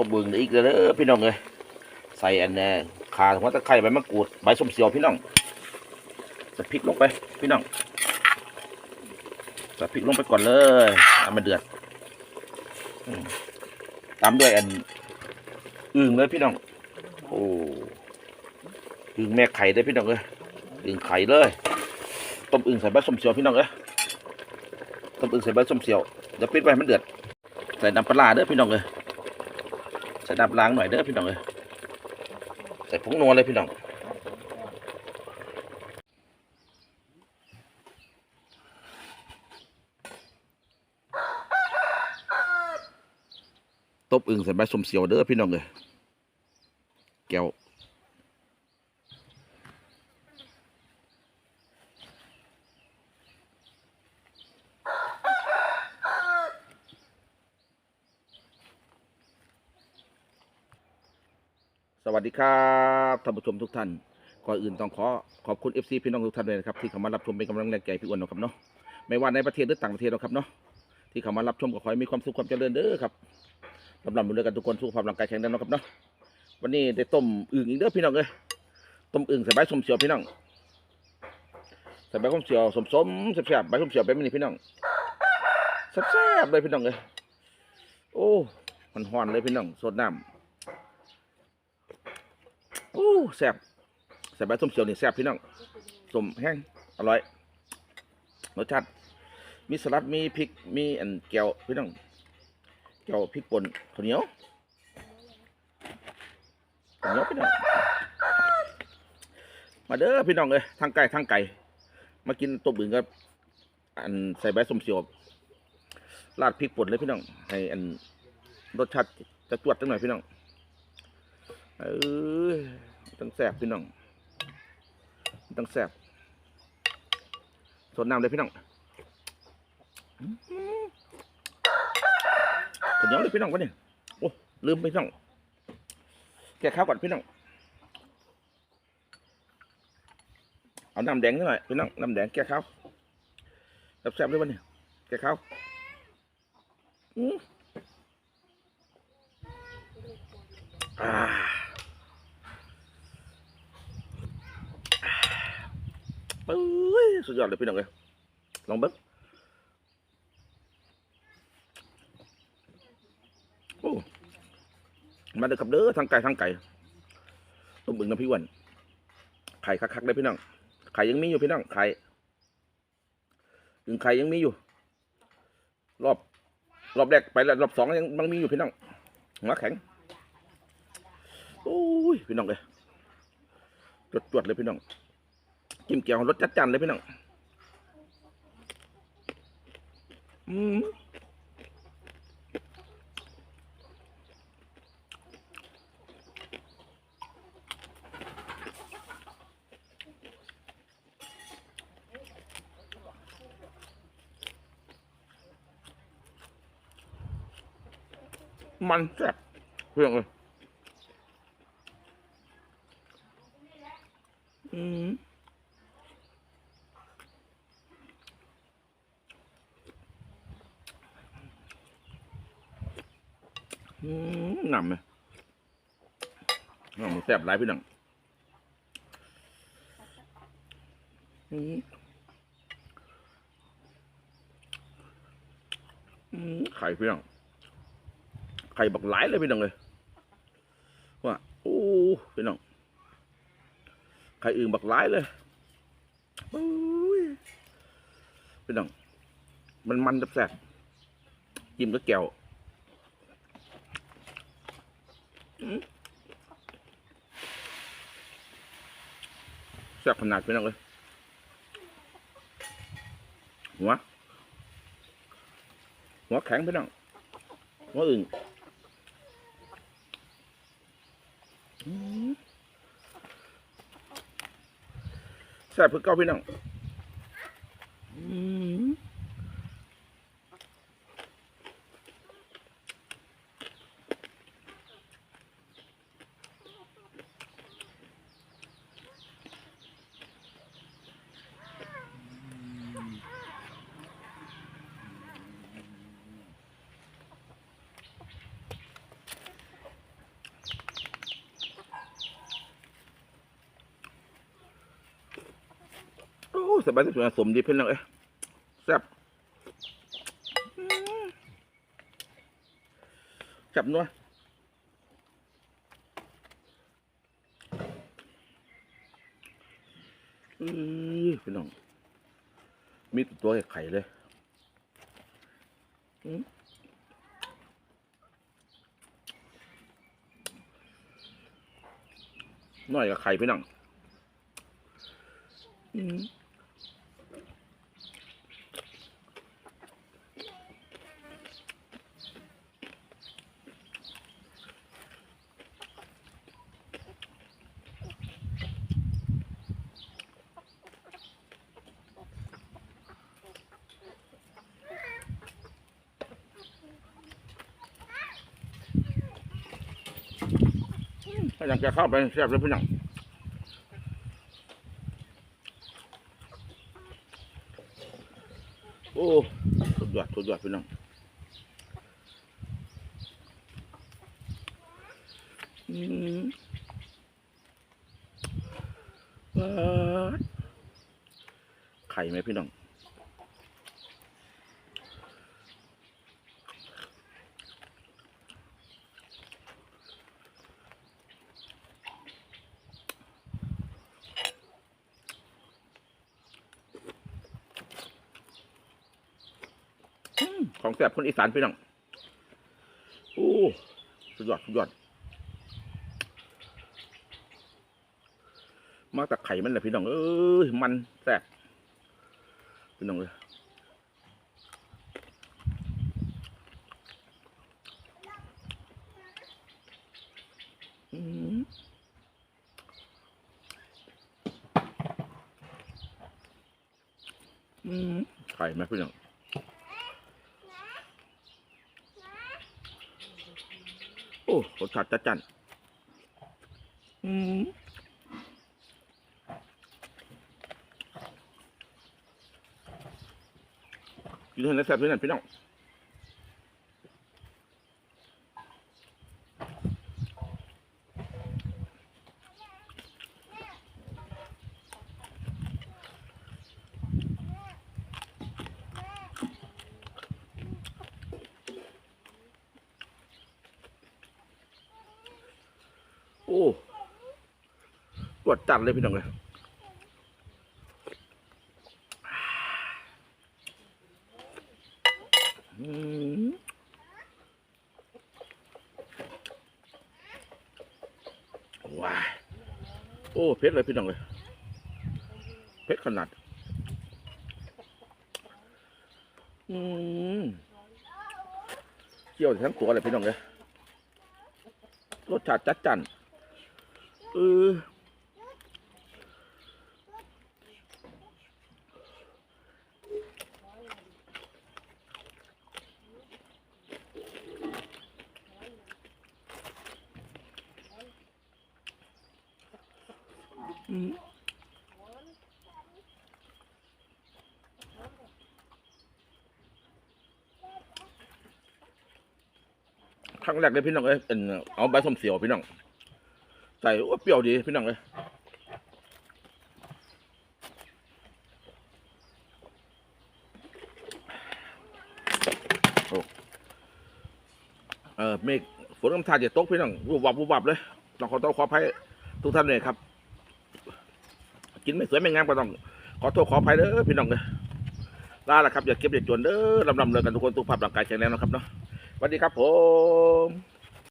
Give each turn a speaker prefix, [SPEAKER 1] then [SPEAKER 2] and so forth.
[SPEAKER 1] ต้มบึงอีกแล้วเด้อพี่น้องเลยใส่อันแน่ขาหัวตะไคร้ใบมะกรูดใบส้มเสียวพี่น้องใส่พริกลงไป พี่น้องใส่พริกลงไปก่อนเลยเอามาเดือดตามด้วยอันอึ่งเลยพี่น้อง โอ้อึ่งแม่ไข่ได้พี่น้องเลยอึ่งไข่เลยต้มอึ่งใส่ใบส้มเสียวพี่น้องเอ้ยต้มอึ่งใส่ใบส้มเสียวเดี๋ยวปิดไว้มันเดือดใส่น้ำปลาร้าเด้อพี่น้องเลย ใส่น้ำล้างหน่อยเด้อพี่น้องเลยใส่ผงนัวเลยพี่น้องตบอึ่งใส่ใบสมเสียวเด้อพี่น้องเลยแก้ว วัสดีครับท่านผู้ชมทุกท่านก่อนอื่นต้องขอขอบคุณ FC พี่น้องทุกท่านเลยนะครับที่เข้ามารับชมเป็นกำลังแรงใจพี่อ้วนนะครับเนาะไม่ว่าในประเทศหรือต่างประเทศนะครับเนาะที่เข้ามารับชมก็ขอให้มีความสุขความเจริญเด้อครับลำลำดูแลกันทุกคนสุขภาพร่างกายแข็งแรงนะครับเนาะวันนี้ได้ต้มอึ่งอีกเด้อพี่น้องเลยต้มอึ่งใส่ใบสมเสียวพี่น้องใส่ใบส้มเสียวสมสมๆแซ่บๆใบส้มเสียวเป็นมินิพี่น้องแซ่บๆเลยพี่น้องเลยโอ้มันหอนเลยพี่น้องสดน้ำ อ้แซ่บใส่ใบส้มเสียวนี่แซ่บพี่น้องสมแห้งอร่อยรสชาติมีสลัดมีพริกมีอันแก้วพี่น้องแก้วพริกป่นข้าวเหนียวข้าวเหนียวพี่น้องมาเด้อพี่น้องเอ้ยทางไก่ทางไก่มากินต้มอึ่งกับอันใส่ใบส้มเสียวราดพริกป่นเลยพี่น้องให้อันรสชาติจะจวดจังหน่อยพี่น้อง เอ้ยต้องแซ่บพี่น้องต้องแซ่บสดน้ำเลยพี่น้องอื้อหือข้าวเหนียวเลยพี่น้องวะเนี่ยโอ้ลืมไปพี่น้องแกะข้าวก่อนพี่น้องเอาน้ำแดงนิดหน่อยพี่น้องน้ำแดงแกะข้าวแซ่บๆเลยวะเนี่ยแกะข้าวอือ่า ปุ้ยสุดยอดเลยพี่น้องเลยลองเบิ้งโอ้มาเด้อครับเด้อทางไก่ทางไก่ต้มบึงน้ำพี่วันไข่คักๆเลยพี่น้องไข่ยังมีอยู่พี่น้องไข่ถึงไข่ยังมีอยู่ รอบ รอบแรกไปแล้วรอบสองยังมันมีอยู่พี่น้องหัวแข็งโอ้ยพี่น้องเลยจวดๆเลยพี่น้อง จิ้มเกี๊ยวรสจัดจันเลยพี่น้องอืมมันแซ่บเพื่อนเลยอืม อืมห นำเลยหนำมันแซ่บหลายพี่น้องอืมอืมไข่พี่น้องไข่บักหลายเลยพี่น้องเลยว่าโอ้พี่น้องไข่อื่นบักหลายเลยโอ้ยพี่น้องมันมันแซ่บๆจิ้มกับแก้ว แซ่บขนาดพี่น้องเลยหัวหัวแข็งพี่น้องหัวอื่นแซ่บเพื่อเก้าพี่น้องอืม สบายสวยสมดีเพื่อนน้องเอ้ยแซ่บแซ่บนัวอือพี่น้อง มีตัวไข่เลยอืมน้อยกับไข่พี่น้อง อืม ถ้าอยากจะเข้าไปแซ่บเลยพี่น้องโอ้สุดยอดสุดยอดพี่น้องอืมว้าวไข่ไหมพี่น้อง ของแซ่บคนอีสานพี่น้องโอ้สุดยอดสุดยอด มาจากไข่มันแหละพี่น้อง เอ้ย มันแซ่บพี่น้องเลยอืมอืมไข่ไหมพี่น้อง โอ้รสชาติจัดจันอืมกินเท่านั้นแซ่บเท่านั้นพี่น้อง โอ้ร วดจัดเลยพี่น้องเลยว้าโอ้เผ็ดเลยพี่น้องเลยเผ็ดขนาด อืมเกี่ยวทั้งตัวเลยพี่น้องเลยรสชาติจัดจันเออ อืมครั้งแรกเลยพี่น้องเอ้ยเป็นเอาใบส้มเสียวพี่น้องใส่ว่าเปรี้ยวดีพี่น้องเลยโอ้เออเมฆฝนกำทาจะตกพี่น้องวูบวับวูบวับเลยต้องขอโทษขออภัยทุกท่านเลยครับ กินไม่สวยไม่งามก็ต้อง ขอโทษขออภัยเด้อพี่น้องเลยลาละครับอย่าเก็บอย่าจวนเด้อลำลำเลยกันทุกคนสุขภาพร่างกายแข็งแรงนะครับเนาะสวัสดีครับผม